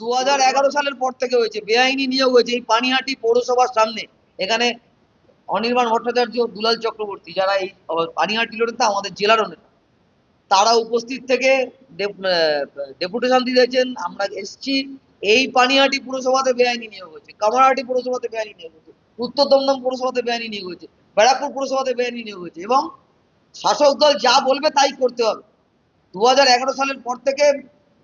দু সালের পর থেকে হয়েছে, বেআইনি নিয়োগ হয়েছে এই পানিহাটি পৌরসভার সামনে। এখানে অনির্বাণ ভট্টাচার্য, দুলাল চক্রবর্তী, যারা এই পানিহাটি নেতা, আমাদের জেলারও নেতা। তারা উপস্থিত থেকে ডেপুটেশন দিয়েছেন, আমরা এসছি, এই পানিহাটি পুরসভাতে বেআইনি নিয়োগ হয়েছে, কামারহাটি পুরসভাতে বেআইনি নিয়োগ হয়েছে, উত্তর দমদম পুরসভাতে বেআইনি নিয়োগ হয়েছে, ব্যারাকপুর পুরসভাতে বেআইনি নিয়োগ হয়েছে এবং শাসক দল যা বলবে তাই করতে হবে। দু হাজার এগারো সালের পর থেকে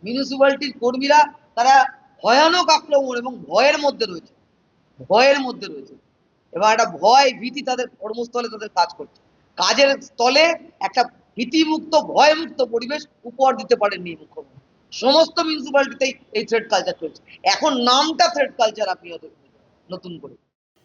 মিউনিসিপ্যালিটির কর্মীরা তারা ভয়ানক আক্রমণ এবং ভয়ের মধ্যে রয়েছে। ভয়ের মধ্যে রয়েছে। এবং একটা ভয়, ভীতি তাদের কর্মস্থলে তাদের কাজ করছে। কাজের স্থলে একটা ভীতিমুক্ত, ভয়মুক্ত পরিবেশ উপহার দিতে পারেননি মুখ্যমন্ত্রী। সমস্ত মিউনিসিপ্যালিটিতেই এই থ্রেড কালচার চলছে। এখন নামটা থ্রেড কালচার আপনি নতুন করে।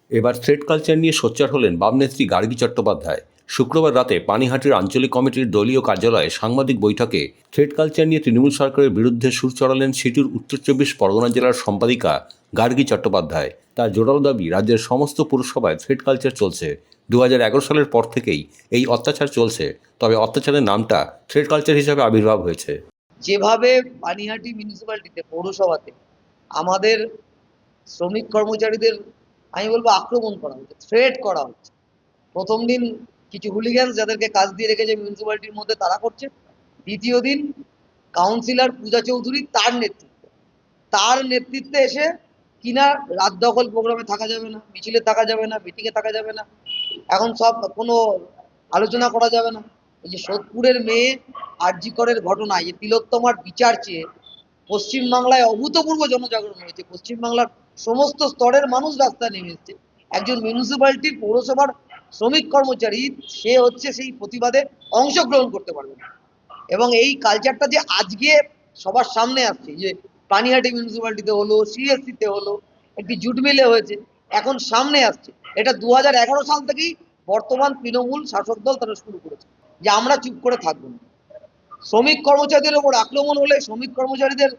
এবার থ্রেড কালচার নিয়ে সোচ্চার হলেন বামনেত্রী গার্গী চট্টোপাধ্যায়। শুক্রবার রাতে পানিহাটির আঞ্চলিক কমিটির দলীয় কার্যালয়ে সাংবাদিক বৈঠকে থ্রেড কালচার নিয়ে তৃণমূল সরকারের বিরুদ্ধে সুর চড়ালেন সিটির উত্তর চব্বিশ পরগনা জেলার সম্পাদিকা গার্গী চট্টোপাধ্যায়। তার জোরালো দাবি, রাজ্যের সমস্ত পুরসভায় থ্রেড কালচার চলছে। দুহাজার এগারো সালের পর থেকেই এই অত্যাচার চলছে, তবে অত্যাচারের নামটা থ্রেড কালচার হিসাবে আবির্ভাব হয়েছে। যেভাবে পানিহাটি মিউনিসিপ্যালিটিতে পৌরসভাতে আমাদের শ্রমিক কর্মচারীদের, আমি বলব, আক্রমণ করা হচ্ছে থ্রেট করা হচ্ছে। প্রথম দিন কিছু হুলিগ্যান্স যাদেরকে কাজ দিয়ে রেখেছে মিউনিসিপ্যালিটির মধ্যে তারা করছে। দ্বিতীয় দিন কাউন্সিলর পূজা চৌধুরী তার নেতৃত্বে। তার নেতৃত্বে এসে কিনা রাত দখল প্রোগ্রামে থাকা যাবে না, মিছিলে থাকা যাবে না মিটিংয়ে থাকা যাবে না, এখন সব কোনো আলোচনা করা যাবে না। এই যে সোদপুরের মেয়ে আরজিকরের ঘটনায় যে তিলোত্তমার বিচার চেয়ে পশ্চিমবাংলায় অভূতপূর্ব জনজাগরণ হয়েছে। পশ্চিমবাংলার সমস্ত স্তরের মানুষ রাস্তায় নেমে এসছে। একজন মিউনিসিপ্যালিটির পৌরসভার শ্রমিক কর্মচারী, সে হচ্ছে সেই প্রতিবাদে অংশগ্রহণ করতে পারবে না। এবং এই কালচারটা যে আজকে সবার সামনে আসছে যে পানিহাটি মিউনিসিপ্যালিটিতে হলো সিএসসিতে হলো, একটি জুট মিলে হয়েছে, এখন সামনে আসছে। এটা দু সাল থেকেই বর্তমান তৃণমূল শাসক দল তারা শুরু করেছে, যে আমরা চুপ করে থাকব না। শ্রমিক কর্মচারীদের ওপর আক্রমণ হলে শ্রমিক কর্মচারীদের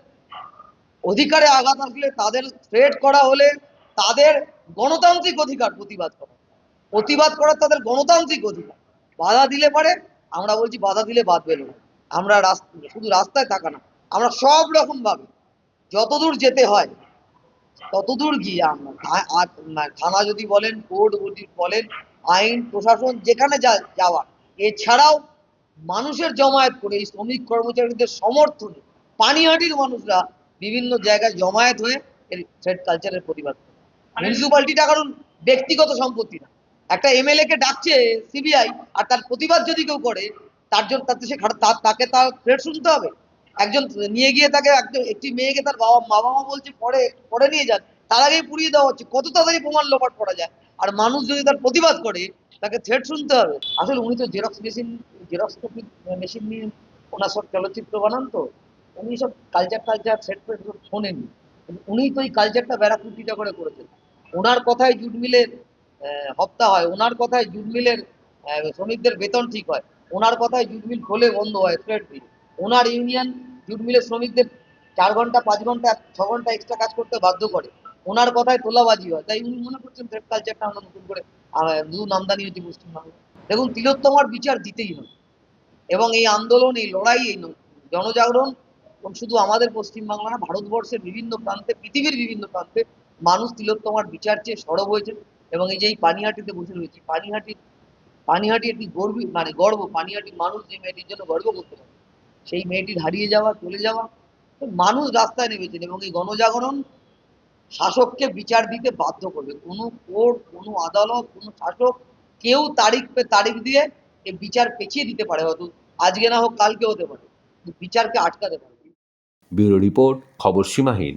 অধিকারে আঘাত আসলে তাদের থ্রেট করা হলে তাদের গণতান্ত্রিক অধিকার প্রতিবাদ করা। প্রতিবাদ করার তাদের গণতান্ত্রিক অধিকার। বাধা দিলে পারে আমরা বলছি বাধা দিলে বাঁধবে না। আমরা শুধু রাস্তায় থাকা না আমরা সব রকম ভাবে যতদূর যেতে হয় ততদূর গিয়ে আমরা থানা যদি বলেন কোর্ট যদি বলেন আইন প্রশাসন যেখানে যা যাওয়ার এছাড়াও মানুষের জমায়েত করে এই শ্রমিক কর্মচারীদের সমর্থনে পানিহাটির মানুষরা বিভিন্ন জায়গায় জমায়েত হয়ে এই থ্রেড কালচারের প্রতিবাদ করে। মিউনিসিপ্যালিটিটা কারণ ব্যক্তিগত সম্পত্তি না। একটা এমএলএ কে ডাকছে সিবিআই আর তার প্রতিবাদ যদি কেউ করে, তার জন্য তাতে সে তাকে তার থ্রেট শুনতে হবে। একজন নিয়ে গিয়ে তাকে একজন, একটি মেয়েকে তার বাবা, মা, বাবা বলছে, পরে পরে নিয়ে যান। তার আগেই পুড়িয়ে দেওয়া হচ্ছে। কত তাড়াতাড়ি প্রমাণ লোপাট করা যায়। আর মানুষ যদি তার প্রতিবাদ করে, তাকে থ্রেট শুনতে হবে। আসলে উনি তো xerox machine xerox copy machine নিয়ে ওনার সব চলচ্চিত্র বানান তো। উনি সব কালচার কালচার সেট ফেট কিন্তু উনি তো এই কালচারটা ব্যারাকুটিটা করে করেছেন। ওনার কথায় জুট মিলের হপ্তা হয়। ওনার কথায় জুট মিলের শ্রমিকদের বেতন ঠিক হয়। ওনার কথায় জুট মিল খোলে বন্ধ হয় থ্রেড দিন ওনার ইউনিয়ন জুট মিলের শ্রমিকদের চার ঘণ্টা, পাঁচ ঘণ্টা, ছ ঘণ্টা এক্সট্রা কাজ করতে বাধ্য করে। ওনার কথায় তোলাবাজি হয়। তাই উনি মনে করছেন থ্রেড কালচারটা আমরা নতুন করে নতুন আমদানি হয়েছে পশ্চিমবাংলা দেখুন, তিলোত্তমার বিচার দিতেই হবে এবং এই আন্দোলন, এই লড়াই, এই জনজাগরণ, এবং শুধু আমাদের পশ্চিমবাংলা ভারতবর্ষের বিভিন্ন প্রান্তে, পৃথিবীর বিভিন্ন প্রান্তে মানুষ তিলোত্তমার বিচার চেয়ে সরব হয়েছে। এবং এই যে পানিহাটিতে বসে রয়েছে পানিহাটি পানিহাটি একটি গর্বী মানে গর্ব, পানিহাটির মানুষ যে মেয়েটির জন্য গর্ব করতে পারে, সেই মেয়েটির হারিয়ে যাওয়া, চলে যাওয়া মানুষ রাস্তায় নেমেছেন এবং এই গণজাগরণ শাসককে বিচার দিতে বাধ্য করবে। কোনো কোর্ট, কোনো আদালত, কোনো শাসক কেউ তারিখ পে তারিখ দিয়ে এই বিচার পেছিয়ে দিতে পারে হয়তো, আজকে না হোক কালকে হতে পারে বিচারকে আটকাতে পারে ব্যুরো রিপোর্ট, খবর সীমাহীন।